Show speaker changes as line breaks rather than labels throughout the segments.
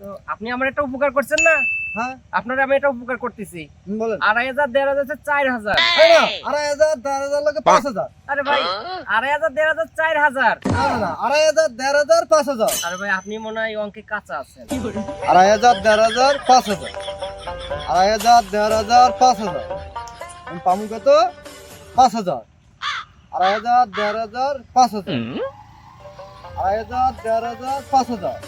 তো আপনি আমার একটা উপকার করছেন না?
হ্যাঁ।
আপনার আমি একটা উপকার করতেছি।
বলেন।
আড়াই হাজার দেড় হাজার হচ্ছে চার হাজার।
আড়াই হাজার দেড় হাজার লাগে পাঁচ হাজার।
আরে ভাই আড়াই হাজার দেড় হাজার চার হাজার।
না না না আড়াই হাজার দেড় হাজার পাঁচ হাজার।
আরে ভাই আপনি মনে হয় অঙ্কে কাঁচা আছেন।
আড়াই হাজার দেড় হাজার পাঁচ হাজার। আড়াই হাজার দেড় হাজার পাঁচ হাজার। আমি পামু কত? পাঁচ হাজার। আড়াই হাজার দেড় হাজার পাঁচ হাজার। আড়াই হাজার দেড় হাজার পাঁচ হাজার।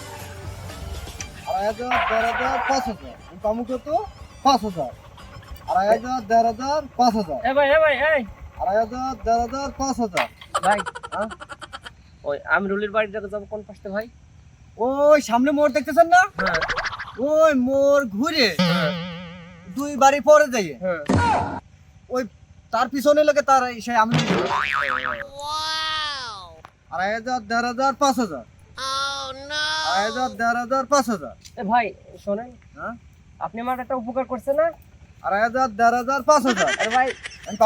আড়াই হাজার দেড় হাজার পাঁচ হাজার। কত পাঁচ হাজার। আড়াই হাজার দেড় হাজার পাঁচ হাজার। আড়াই দেড় হাজার পাঁচ হাজার।
ভাই।
হ্যাঁ?
ওই আমি রুলির বাড়ি যাব যাব কোন পাশে ভাই?
ওই সামনে মোড় দেখতেছেন না?
হ্যাঁ।
ওই মোড় ঘুরে
হ্যাঁ।
দুই বাড়ি পরে
হ্যাঁ।
ওই তার পিছনে লাগে তার সেই আমি আড়াই হাজার দেড় হাজার পাঁচ হাজার। আড়াই হাজার দেড় হাজার পাঁচ হাজার।
এ ভাই শোনেন।
হ্যাঁ?
আপনি আমার একটা উপকার করছেন না?
আড়াই হাজার দেড় হাজার পাঁচ হাজার।
আরে ভাই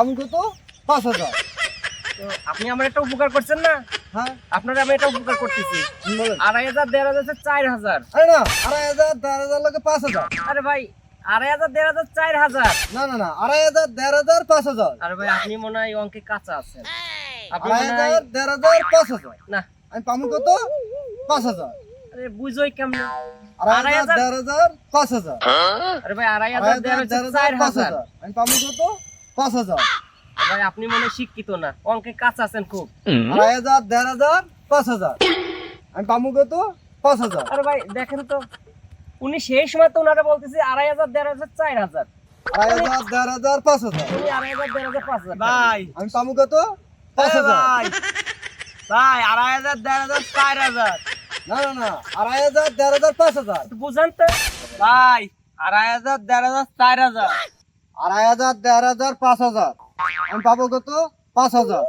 আমি কত পাঁচ হাজার।
তো আপনি আমার একটা উপকার করছেন না?
হ্যাঁ।
আপনার আমি একটা উপকার করতেছি। আড়াই হাজার দেড় হাজার চার হাজার।
আরে না আড়াই হাজার দেড় হাজার লাগে পাঁচ হাজার।
আরে ভাই আড়াই হাজার দেড় হাজার চার হাজার।
না না না আড়াই হাজার দেড় হাজার পাঁচ হাজার।
আরে ভাই আপনি মনে হয় অঙ্কে কাঁচা আছেন।
আড়াই হাজার দেড় হাজার পাঁচ হাজার।
না।
আমি কত পাঁচ হাজার।
আরে বুঝোই কেমন?
আড়াই হাজার দেড় হাজার পাঁচ হাজার।
আরে ভাই আড়াই
আড়াই
হাজার দেড়
হাজার
চার
হাজার পাঁচ
হাজার।
হাজার আমি পাবো কত? পাঁচ হাজার।
ভাই আপনি মনে শিক্ষিত না। অঙ্কে কাঁচা আছেন খুব।
আড়াই হাজার দেড় হাজার পাঁচ হাজার। আমি পাবো কত? পাঁচ হাজার।
আরে ভাই দেখেন তো। উনি সেই সময় তো ওনারা বলতেছে আড়াই হাজার দেড় হাজার চার হাজার।
আড়াই হাজার দেড় হাজার পাঁচ হাজার।
আড়াই হাজার দেড় হাজার পাঁচ হাজার
ভাই।
আমি পাবো কত? পাঁচ হাজার।
ভাই। ভাই আড়াই হাজার দেড় হাজার চার হাজার।
না না না আড়াই হাজার দেড় হাজার পাঁচ হাজার।
বুঝান তো।
ভাই আড়াই হাজার দেড় হাজার চার হাজার।
আড়াই হাজার দেড় হাজার পাঁচ হাজার। আমি পাবো কত? পাঁচ হাজার।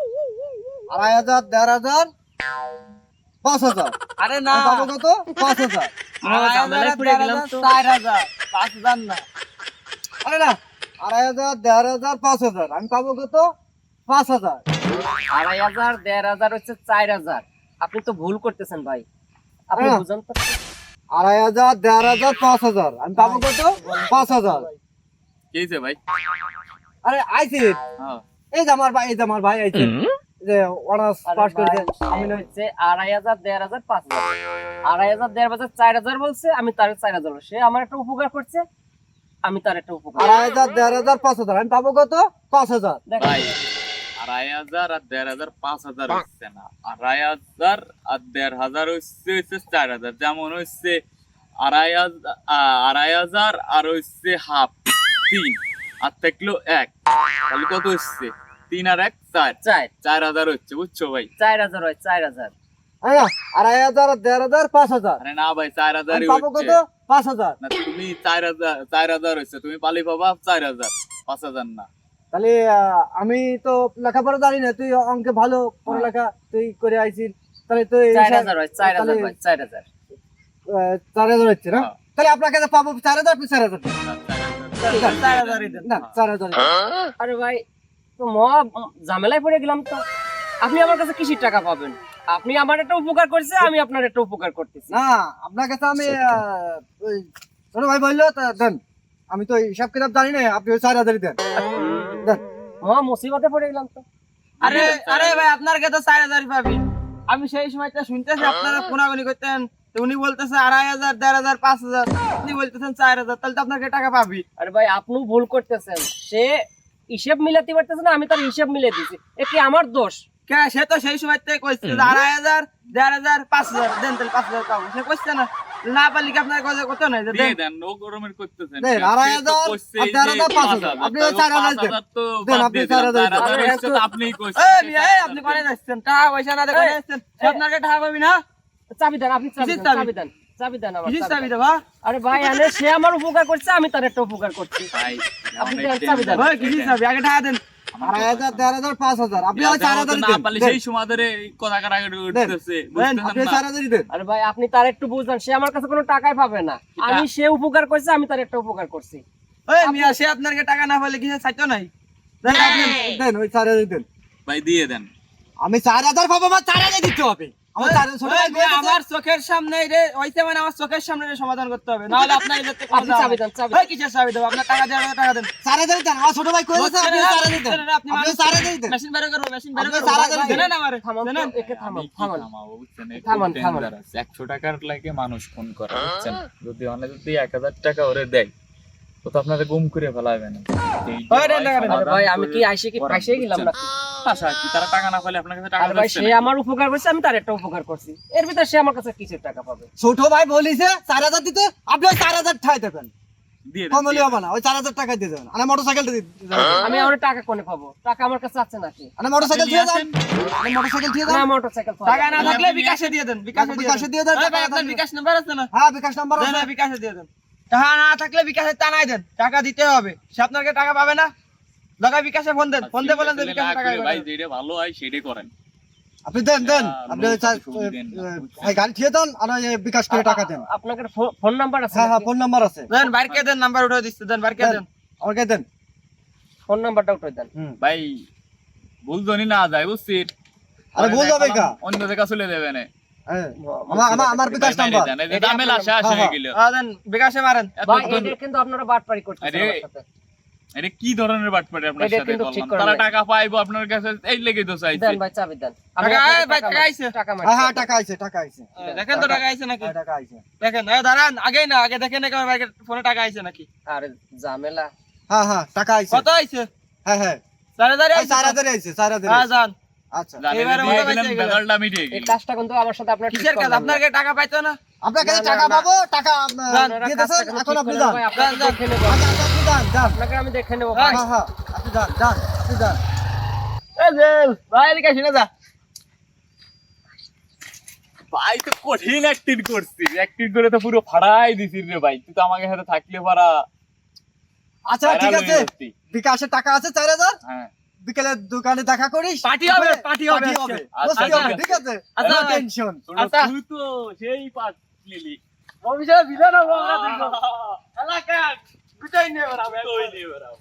আড়াই হাজার দেড় হাজার পাঁচ হাজার।
আরে না।
আমি পাবো কত? পাঁচ হাজার।
চার হাজার পাঁচ হাজার না।
আরে না আড়াই হাজার দেড় হাজার পাঁচ হাজার। আমি পাবো কত? পাঁচ হাজার।
আড়াই হাজার দেড় হাজার হচ্ছে চার হাজার। আপনি তো ভুল করতেছেন ভাই। আপনি
হ্যাঁ।
বুঝান তো।
আড়াই হাজার দেড় হাজার পাঁচ হাজার। আমি পাবো কত পাঁচ হাজার।
কি ভাই?
আরে আইছি।
হ্যাঁ।
এই যে আমার ভাই এই যে আমার ভাই আইছে। যে অনার্স পাস করেছে আমি
হচ্ছে আড়াই হাজার দেড় হাজার পাঁচ হাজার। আড়াই হাজার দেড় হাজার চার হাজার বলছে আমি তার চার হাজার। সে আমার একটা উপকার করছে আমি তার একটা উপকার
আড়াই হাজার দেড় হাজার পাঁচ হাজার। আমি পাবো কত? পাঁচ হাজার।
ভাই। আড়াই হাজার আর দেড় হাজার পাঁচ হাজার হচ্ছে না। আড়াই হাজার আর দেড় হাজার হচ্ছে হচ্ছে চার হাজার। যেমন হচ্ছে আড়াই হাজার আড়াই হাজার আর হচ্ছে হাফ তিন। আর থাকল এক। তাহলে কত হচ্ছে? তিন আর এক চার।
চার।
চার হাজার হচ্ছে বুঝছ ভাই?
চার হাজার হয় চার হাজার।
আড়াই হাজার আর দেড় হাজার পাঁচ হাজার।
আরে না ভাই চার
কত? পাঁচ হাজার।
না তুমি চার হাজার চার হাজার হচ্ছে। তুমি পালি পাবা চার হাজার। পাঁচ হাজার না।
তাহলে আমি তো লেখাপড়া জানি না তুই অঙ্কে ভালো পড়ালেখা তুই করে আইছিস তাহলে তুই
চার হাজার চার হাজার চার হাজার।
আহ, চার হাজার হচ্ছে না?
হ্যাঁ।
তাহলে আপনার কাছে পাবো চার হাজার আপনি চার হাজার?
না, চার হাজার।
আরে ভাই তো মহা ঝামেলায় পড়ে গেলাম তো। আপনি আমার কাছে কিসির টাকা পাবেন? আপনি আমার একটা উপকার করছে আমি আপনার একটা উপকার করতেছি।
না আপনার কাছে আমি আহ, ছোট ভাই বলল তা দেন। আমি তো হিসাব কিতাব জানি না আপনি চার হাজারই দেন। দেন
মুসিবতে পড়ে গেলাম তো।
আরে আরে ভাই আপনার কাছে চার হাজারই পাবি। আমি সেই সময়টা শুনতেছি আপনারা কোনাগুনি করতেন। উনি বলতেছে আড়াই হাজার দেড় হাজার পাঁচ হাজার। আপনি বলতেছেন চার হাজার। তাহলে তো আপনাকে টাকা পাবি।
আরে ভাই আপনিও ভুল করতেছেন। সে হিসেব মিলাতে পারতেছে না আমি তার হিসেব মিলে দিছি। এ কি আমার দোষ?
কে সে তো সেই সময় কইছে আড়াই হাজার দেড় হাজার পাঁচ হাজার। দেন তাহলে পাঁচ হাজার পাবো। সে কইছে না। না পারলি কি আপনার নাই
দিয়ে
দেন
গরমের করতেছেন
দেন। আপনি দেন।
তো
দেন, আপনি দেন।
আপনিই কইছেন।
এই মিয়া, এই আপনি কোনে যাচ্ছেন টাকা পয়সা না দেখে যাচ্ছেন আপনাকে টাকা পাবি না
চাবি দেন আপনি চাবি দেন
চাবি?
দেন আমার চাবি
দেবা
আরে ভাই আনে সে আমার উপকার করছে আমি তার একটা উপকার করছি
ভাই,
আপনি চাবি দেন।
চাবি আগে টাকা দেন
আপনি
তার একটু বুঝলেন সে আমার কাছে কোনো টাকাই পাবে না। আমি সে উপকার করছি আমি তার একটা উপকার করছি।
মিয়া সে আপনাকে টাকা না পারলে কিসের চাইতো নাই? দেন
ওই চার হাজার দেন।
ভাই দিয়ে দেন।
আমি চার হাজার পাবো আমার চার হাজার দিতে হবে। আমার চার- ছোট ভাই
এই,
কইতেছে,
আমার চোখের সামনে রে ওইতে মানে আমার চোখের সামনে রে সমাধান করতে হবে। নাহলে আপনার
আপনি চাবি দেন, চাবি
ওই কিসের চাবি দেবো? আপনার টাকা দেওয়ার টাকা দেন।
হাজারই দেন, আমার ছোট ভাই কইতেছে, আপনি চার হাজারই দেন।
আপনি
আপনি চার হাজারই দেন।
মেশিন বের করব মেশিন বের
আপনি
করব।
দেন।
দেন। আমারে
থামান তো,
দেন
একে থামান
আমি কি
থামান।
থামাবো বুঝছেন?
থামান, থামান।
dangerous। একশো টাকার লাগে মানুষ ফোন করে বুঝছেন? যদি অনেক যদি এক হাজার টাকা ওরে দেয় তো তো আপনারা গুম করে ফেলাবে না।
ভাই আমি কি আইসে কি ফাইসে গেলাম না?
আচ্ছা কি তারা টাকা না পেলে আপনার কাছে টাকা
ভাই সে আমার উপকার করছে আমি তার একটা উপকার করছি। এর ভিতরে সে আমার কাছে কিসের টাকা পাবে?
ছোট ভাই বলিছে চার হাজার দিতে আপনি ওই চার হাজার ঠাই দেবেন। দেবেন।
আমি আমার টাকা কোনে পাবো? টাকা আমার কাছে আছে নাকি?
আর মোটর সাইকেল দিয়ে দিয়ে
টাকা না থাকলে বিকাশে দিয়ে দেন বিকাশে দিয়ে
বিকাশে
দেন। নাম্বার আছে না?
হ্যাঁ বিকাশ নাম্বার আছে।
বিকাশে দিয়ে দেন। টাকা না থাকলে বিকাশে টানাই দেন টাকা দিতে হবে। সে আপনাকে টাকা পাবে না? দরকার বিকাশে ফোন দেন ফোন দিয়ে বলেন যে বিকাশে টাকা
করে ভাই যেটা ভালো হয় সেটাই করেন।
আপনি দেন দেন। আপনি? এই গাড়ি ঠিয়ে দেন আর বিকাশ করে টাকা দেন।
আপনাদের ফোন নাম্বার আছে
হ্যাঁ হ্যাঁ ফোন নাম্বার আছে।
দেন বাইরকে দেন নাম্বার উঠে দিচ্ছে দেন বাইরকে
দেন। আমাকে দেন।
ফোন নাম্বারটা উঠে দেন।
হুম।
ভাই ভুল জনি না যায় বুঝছিস
আরে ভুল যাবে কা
অন্য জায়গা চলে যাবে না।
আমার বিকাশ নাম্বার।
ঝামেলা শেষ
হ্যাঁ,
গেল
বিকাশে মারেন।
ভাই এটা কিন্তু আপনারা বাটপারি করতেছেন আমার সাথে।
এটা কি ধরনের বাটপাটি আপনার সাথে
কিন্তু ঠিক
করলাম
করেন
তারা টাকা পাইবো আপনার কাছে এই লেগে তো চাইছে।
দেন ভাই চাবি দেন।
টাকা, ভাই,
টাকা
টাকা আইছে।
টাকা মার-
হ্যাঁ হ্যাঁ টাকা আইছে টাকা আইছে।
দেখেন তো টাকা আইছে নাকি?
টাকা আইছে।
দেখেন এই দাঁড়ান আগেই না আগে দেখেন ফোনে টাকা আইছে নাকি?
আরে ঝামেলা।
হ্যাঁ হ্যাঁ টাকা আইছে।
কত আইছে?
হ্যাঁ হ্যাঁ।
চার হাজার
ওই চার হাজার আইছে
হ্যাঁ
আইছে।
যান
আচ্ছা
এবারে
দিয়ে
পাইছে
বেজালটা মিটে গেল
কাজটা কিন্তু আমার সাথে আপনার
কিসের কাজ?
করলেন না।
টাকা পাইতো না?
আপনার কাছে
না, না,
টাকা পাবো টাকা দিয়ে
কাজটা
এখন আপনি
করলেন
যান।
ভাই,
যান,
দেখে নেব।
আচ্ছা, আচ্ছা, আপনি যান যান।
আপনাকে আমি দেখে নেব।
হ্যাঁ হ্যাঁ আপনি যান যান আপনি যান।
এই যে ভাই এদিকে শুনে যা।
ভাই তো কঠিন অ্যাক্টিং করছিস অ্যাক্টিং করে তো পুরো ফাড়াই দিছিস রে ভাই। তুই তো আমাকে সাথে থাকলে পারা
আচ্ছা ঠিক আছে। বিকাশের টাকা আছে চার হাজার?
হ্যাঁ।
বিকেলে দোকানে দেখা করিস
পার্টি হবে, পার্টি হবে
পার্টি
আচ্ছা, আচ্ছা, ঠিক
আছে?
আচ্ছা,
টেনশন
আচ্ছা।
তুই তো সেই পাঠ লিলি
অফিসে বিধান হবে আমরা এলাকা গুটাই নিয়ে বেড়াবে।
তুই নিয়ে বেড়াবো।